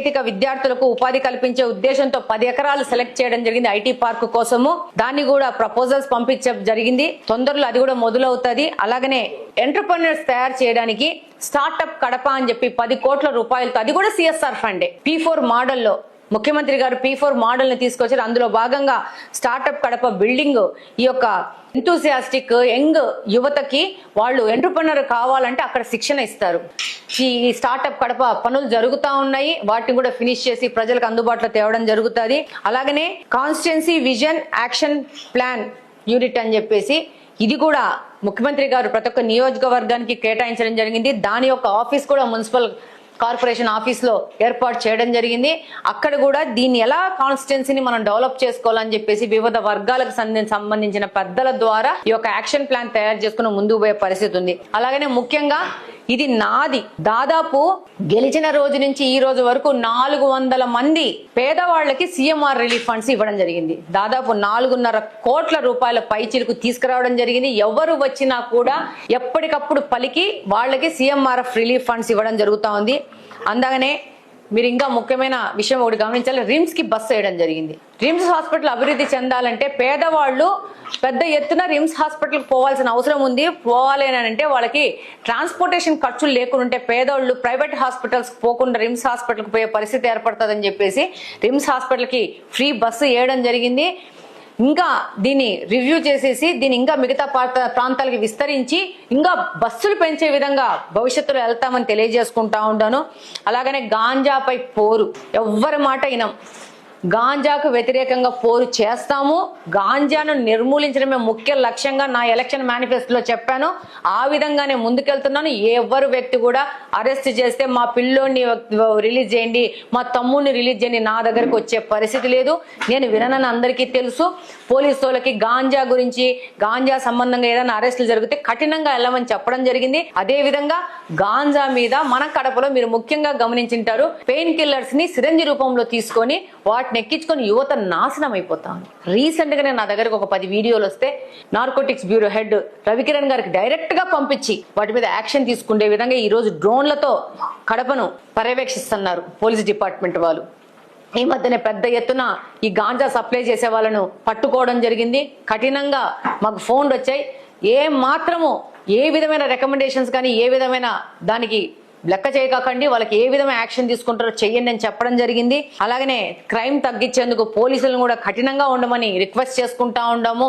సాంకేతిక విద్యార్థులకు ఉపాధి కల్పించే ఉద్దేశంతో పది ఎకరాలు సెలెక్ట్ చేయడం జరిగింది ఐటీ పార్క్ కోసము. దాన్ని కూడా ప్రపోజల్స్ పంపించడం జరిగింది. తొందరలో అది కూడా మొదలవుతుంది. అలాగనే ఎంటర్ప్రెన్యూర్స్ తయారు చేయడానికి స్టార్టప్ కడప అని చెప్పి పది కోట్ల రూపాయలతో అది కూడా సిఎస్ఆర్ ఫండే. పీ ఫోర్ మోడల్లో ముఖ్యమంత్రి గారు పీ ఫోర్ మోడల్ని తీసుకొచ్చారు. అందులో భాగంగా స్టార్టప్ కడప బిల్డింగ్ ఈ యొక్క ఎంతూసియాస్టిక్ యంగ్ యువతకి వాళ్ళు ఎంటర్ప్రినర్ కావాలంటే అక్కడ శిక్షణ ఇస్తారు. ఈ స్టార్టప్ కడప పనులు జరుగుతూ ఉన్నాయి. వాటిని కూడా ఫినిష్ చేసి ప్రజలకు అందుబాటులో తేవడం జరుగుతుంది. అలాగనే constituency vision action plan unit అని చెప్పేసి ఇది కూడా ముఖ్యమంత్రి గారు ప్రతి ఒక్క నియోజకవర్గానికి కేటాయించడం జరిగింది. దాని యొక్క ఆఫీస్ కూడా మున్సిపల్ కార్పొరేషన్ ఆఫీస్లో ఏర్పాటు చేయడం జరిగింది. అక్కడ కూడా దీన్ని ఎలా కాన్స్టిట్యున్సీని మనం డెవలప్ చేసుకోవాలని చెప్పేసి వివిధ వర్గాలకు సంబంధించిన పెద్దల ద్వారా ఈ యొక్క యాక్షన్ ప్లాన్ తయారు చేసుకుని ముందుకు పోయే పరిస్థితి ఉంది. అలాగనే ముఖ్యంగా ఇది నాది. దాదాపు గెలిచిన రోజు నుంచి ఈ రోజు వరకు నాలుగు వందల మంది పేదవాళ్ళకి సీఎంఆర్ రిలీఫ్ ఫండ్స్ ఇవ్వడం జరిగింది. దాదాపు నాలుగున్నర కోట్ల రూపాయల పైచీలకు తీసుకురావడం జరిగింది. ఎవరు వచ్చినా కూడా ఎప్పటికప్పుడు పలికి వాళ్ళకి సీఎంఆర్ఎఫ్ రిలీఫ్ ఫండ్స్ ఇవ్వడం జరుగుతూ ఉంది. అందగానే మీరు ఇంకా ముఖ్యమైన విషయం ఒకటి గమనించాలి. రిమ్స్కి బస్సు వేయడం జరిగింది. రిమ్స్ హాస్పిటల్ అభివృద్ధి చెందాలంటే పేదవాళ్ళు పెద్ద ఎత్తున రిమ్స్ హాస్పిటల్కి పోవాల్సిన అవసరం ఉంది. పోవాలి అని అంటే వాళ్ళకి ట్రాన్స్పోర్టేషన్ ఖర్చులు లేకుండా ఉంటే పేదవాళ్ళు ప్రైవేట్ హాస్పిటల్స్ పోకుండా రిమ్స్ హాస్పిటల్కి పోయే పరిస్థితి ఏర్పడుతుందని చెప్పేసి రిమ్స్ హాస్పిటల్కి ఫ్రీ బస్సు వేయడం జరిగింది. ఇంకా దీన్ని రివ్యూ చేసేసి దీన్ని ఇంకా మిగతా ప్రాంత ప్రాంతాలకి విస్తరించి ఇంకా బస్సులు పెంచే విధంగా భవిష్యత్తులో వెళ్తామని తెలియజేసుకుంటా ఉంటాను అలాగనే గాంజాపై పోరు. ఎవ్వరి మాట ఇనం. గాంజాకు వ్యతిరేకంగా పోరు చేస్తాము. గాంజాను నిర్మూలించడమే ముఖ్య లక్ష్యంగా నా ఎలక్షన్ మేనిఫెస్టోలో చెప్పాను. ఆ విధంగానే ముందుకెళ్తున్నాను. ఎవరు వ్యక్తి కూడా అరెస్ట్ చేస్తే మా పిల్లోని రిలీజ్ చేయండి. మా తమ్ముడిని రిలీజ్ చేయండి. నా దగ్గరకు వచ్చే పరిస్థితి లేదు. నేను విననని అందరికీ తెలుసు. పోలీసు వాళ్ళకి గాంజా గురించి గాంజా సంబంధంగా ఏదైనా అరెస్టులు జరిగితే కఠినంగా వెళ్ళమని చెప్పడం జరిగింది. అదే విధంగా గాంజా మీద మన కడపలో మీరు ముఖ్యంగా గమనించింటారు పెయిన్ కిల్లర్స్ని సిరంజి రూపంలో తీసుకొని వాటి వాటిని ఎక్కించుకొని యువత నాశనం అయిపోతాను. రీసెంట్ నేను నా దగ్గరకు ఒక పది వీడియోలు వస్తే నార్కోటిక్స్ బ్యూరో హెడ్ రవికిరణ్ గారికి డైరెక్ట్గా పంపించి వాటి మీద యాక్షన్ తీసుకునే విధంగా ఈ రోజు డ్రోన్లతో కడపను పర్యవేక్షిస్తున్నారు పోలీస్ డిపార్ట్మెంట్ వాళ్ళు. ఈ మధ్యనే పెద్ద ఎత్తున ఈ గాంజా సప్లై చేసే వాళ్ళను పట్టుకోవడం జరిగింది. కఠినంగా మాకు ఫోన్లు వచ్చాయి. ఏ మాత్రము ఏ విధమైన రికమెండేషన్స్ కానీ ఏ విధమైన దానికి లెక్క చేయకండి వాళ్ళకి ఏ విధమైన యాక్షన్ తీసుకుంటారో చెయ్యండి అని చెప్పడం జరిగింది. అలాగనే క్రైమ్ తగ్గించేందుకు పోలీసులను కూడా కఠినంగా ఉండమని రిక్వెస్ట్ చేసుకుంటా ఉండాము.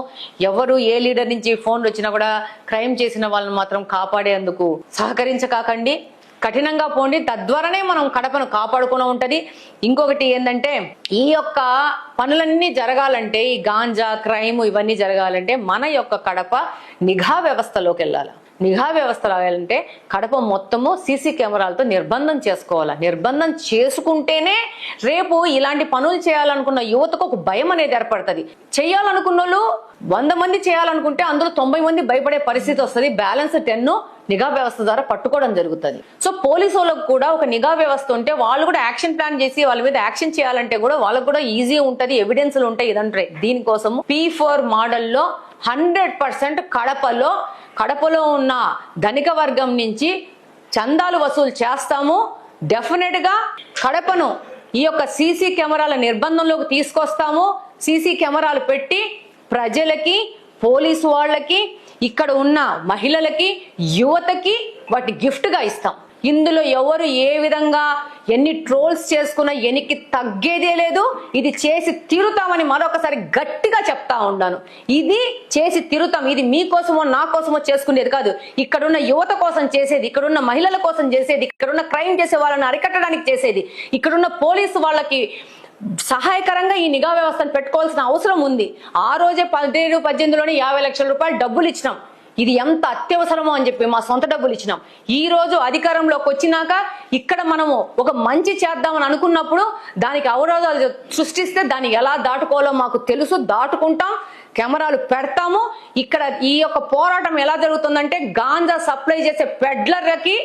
ఎవరు ఏ లీడర్ నుంచి ఫోన్లు వచ్చినా కూడా క్రైమ్ చేసిన వాళ్ళని మాత్రం కాపాడేందుకు సహకరించకాకండి కఠినంగా పోండి తద్వారానే మనం కడపను కాపాడుకుని ఉంటది. ఇంకొకటి ఏంటంటే ఈ యొక్క పనులన్నీ జరగాలంటే ఈ గాంజా క్రైమ్ ఇవన్నీ జరగాలంటే మన యొక్క కడప నిఘా వ్యవస్థలోకి వెళ్ళాలి. నిఘా వ్యవస్థ రావాలంటే కడప మొత్తము సీసీ కెమెరాలతో నిర్బంధం చేసుకోవాలి? నిర్బంధం చేసుకుంటేనే రేపు ఇలాంటి పనులు చేయాలనుకున్న యువతకు ఒక భయం అనేది ఏర్పడుతుంది. చేయాలనుకున్న వాళ్ళు వంద మంది చేయాలనుకుంటే అందులో తొంభై మంది భయపడే పరిస్థితి వస్తుంది. బ్యాలెన్స్ టెన్ నిఘా వ్యవస్థ ద్వారా పట్టుకోవడం జరుగుతుంది. సో పోలీసు వాళ్ళకు కూడా ఒక నిఘా వ్యవస్థ ఉంటే వాళ్ళు కూడా యాక్షన్ ప్లాన్ చేసి వాళ్ళ మీద యాక్షన్ చేయాలంటే కూడా వాళ్ళకు కూడా ఈజీ ఉంటది ఎవిడెన్స్లు ఉంటాయి ఇదంటే. దీనికోసం పీ ఫోర్ మోడల్లో హండ్రెడ్ పర్సెంట్ కడపలో కడపలో ఉన్న ధనిక వర్గం నుంచి చందాలు వసూలు చేస్తాము. డెఫినెట్గా కడపను ఈ యొక్క సీసీ కెమెరాల నిర్బంధంలోకి తీసుకొస్తాము. సీసీ కెమెరాలు పెట్టి ప్రజలకి పోలీసు వాళ్ళకి ఇక్కడ ఉన్న మహిళలకి యువతకి వాటి గిఫ్ట్గా ఇస్తాం. ఇందులో ఎవరు ఏ విధంగా ఎన్ని ట్రోల్స్ చేసుకున్నా ఎనికి తగ్గేదే లేదు. ఇది చేసి తిరుతామని మరొకసారి గట్టిగా చెప్తా ఉన్నాను. ఇది చేసి తిరుతాం. ఇది మీకోసమో నా కోసమో చేసుకునేది కాదు. ఇక్కడున్న యువత కోసం చేసేది ఇక్కడున్న మహిళల కోసం చేసేది ఇక్కడున్న క్రైమ్ చేసే వాళ్ళని అరికట్టడానికి చేసేది ఇక్కడున్న పోలీసు వాళ్ళకి సహాయకరంగా ఈ నిఘా వ్యవస్థను పెట్టుకోవాల్సిన అవసరం ఉంది. ఆ రోజే పదిహేను పద్దెనిమిదిలోనే యాభై లక్షల రూపాయలు డబ్బులు ఇచ్చినాం. ఇది ఎంత అత్యవసరమో అని చెప్పి మా సొంత డబ్బులు ఇచ్చినాం. ఈ రోజు అధికారంలోకి వచ్చినాక ఇక్కడ మనము ఒక మంచి చేద్దామని అనుకున్నప్పుడు దానికి అవరోధాలు సృష్టిస్తే దాన్ని ఎలా దాటుకోవాలో మాకు తెలుసు. దాటుకుంటాం కెమెరాలు పెడతాము. ఇక్కడ ఈ యొక్క పోరాటం ఎలా జరుగుతుందంటే గాంజా సప్లై చేసే పెడ్లర్లకి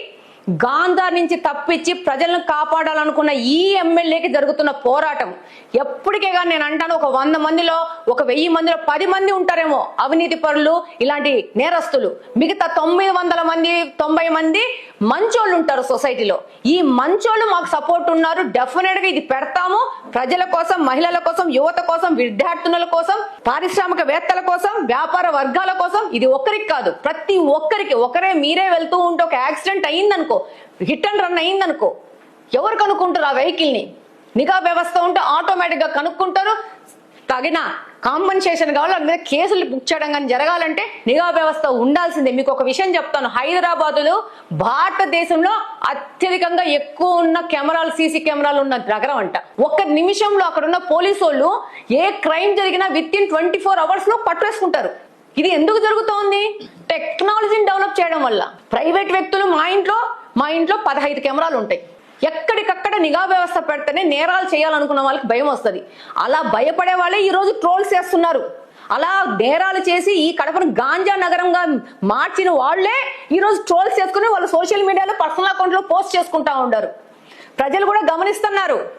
గాంధా నుంచి తప్పించి ప్రజలను కాపాడాలనుకున్న ఈ ఎమ్మెల్యేకి జరుగుతున్న పోరాటం. ఎప్పటికే కానీ నేను అంటాను ఒక వంద మందిలో ఒక వెయ్యి మందిలో పది మంది ఉంటారేమో అవినీతి పరులు ఇలాంటి నేరస్తులు. మిగతా తొమ్మిది వందల మంది తొంభై మంది మంచోళ్ళు ఉంటారు సొసైటీలో. ఈ మంచోళ్ళు మాకు సపోర్ట్ ఉన్నారు. డెఫినెట్గా ఇది పెడతాము. ప్రజల కోసం మహిళల కోసం యువత కోసం విద్యార్థినుల కోసం పారిశ్రామికవేత్తల కోసం వ్యాపార వర్గాల కోసం ఇది ఒక్కరికి కాదు. ప్రతి ఒక్కరికి ఒకరే మీరే వెళ్తూ ఉంటే ఒక యాక్సిడెంట్ అయిందనుకో హిట్ అండ్ రన్ అయిందనుకో ఎవరు కనుక్కుంటారు ఆ వెహికల్ని నిఘా వ్యవస్థ ఉంటే ఆటోమేటిక్గా కనుక్కుంటారు. తగిన కాంపన్సేషన్ కావాలి వాళ్ళ మీద కేసులు బుక్ చేయడం కానీ జరగాలంటే నిఘా వ్యవస్థ ఉండాల్సిందే. మీకు ఒక విషయం చెప్తాను. హైదరాబాదులో భారతదేశంలో అత్యధికంగా ఎక్కువ ఉన్న కెమెరాలు సీసీ కెమెరాలు ఉన్న నగరం అంట. ఒక్క నిమిషంలో అక్కడ ఉన్న పోలీసు వాళ్ళు ఏ క్రైమ్ జరిగినా విత్ ఇన్ ట్వంటీ ఫోర్ అవర్స్లో పట్టేసుకుంటారు. ఇది ఎందుకు జరుగుతోంది? టెక్నాలజీని డెవలప్ చేయడం వల్ల. ప్రైవేట్ వ్యక్తులు మా ఇంట్లో మా ఇంట్లో పదహైదు కెమెరాలు ఉంటాయి. ఎక్కడికక్కడ నిఘా వ్యవస్థ పెడితేనే నేరాలు చేయాలనుకున్న వాళ్ళకి భయం వస్తుంది. అలా భయపడే వాళ్ళే ఈరోజు ట్రోల్స్ చేస్తున్నారు. అలా నేరాలు చేసి ఈ కడపను గాంజా నగరంగా మార్చిన వాళ్ళే ఈరోజు ట్రోల్స్ చేసుకుని వాళ్ళు సోషల్ మీడియాలో పర్సనల్ అకౌంట్లో పోస్ట్ చేసుకుంటా ఉంటారు ప్రజలు కూడా గమనిస్తున్నారు.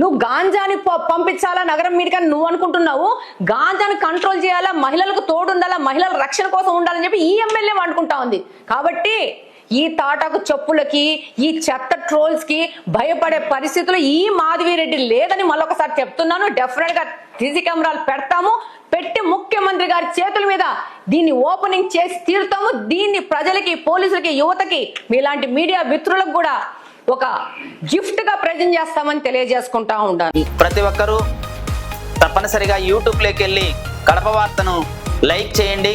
నువ్వు గాంజాని పంపించాలా నగరం మీదకని నువ్వు అనుకుంటున్నావు. గాంజాని కంట్రోల్ చేయాలా? మహిళలకు తోడుండాలా? మహిళల రక్షణ కోసం ఉండాలని చెప్పి ఈ ఎమ్మెల్యే అనుకుంటా ఉంది. కాబట్టి ఈ తాటాకు చెప్పులకి ఈ చెత్త ట్రోల్స్కి భయపడే పరిస్థితులు ఈ మాధవిరెడ్డి లేదని మళ్ళొకసారి చెప్తున్నాను. డెఫినెట్గా సీసీ కెమెరాలు పెడతాము. పెట్టి ముఖ్యమంత్రి గారి చేతుల మీద దీన్ని ఓపెనింగ్ చేసి తీరుతాము. దీన్ని ప్రజలకి పోలీసులకి యువతకి మీలాంటి మీడియా మిత్రులకు కూడా ఒక గిఫ్ట్గా ప్రజెంట్ చేస్తామని తెలియజేసుకుంటా ఉండాలి. ప్రతి ఒక్కరూ తప్పనిసరిగా యూట్యూబ్లోకి వెళ్ళి కడప వార్తను లైక్ చేయండి.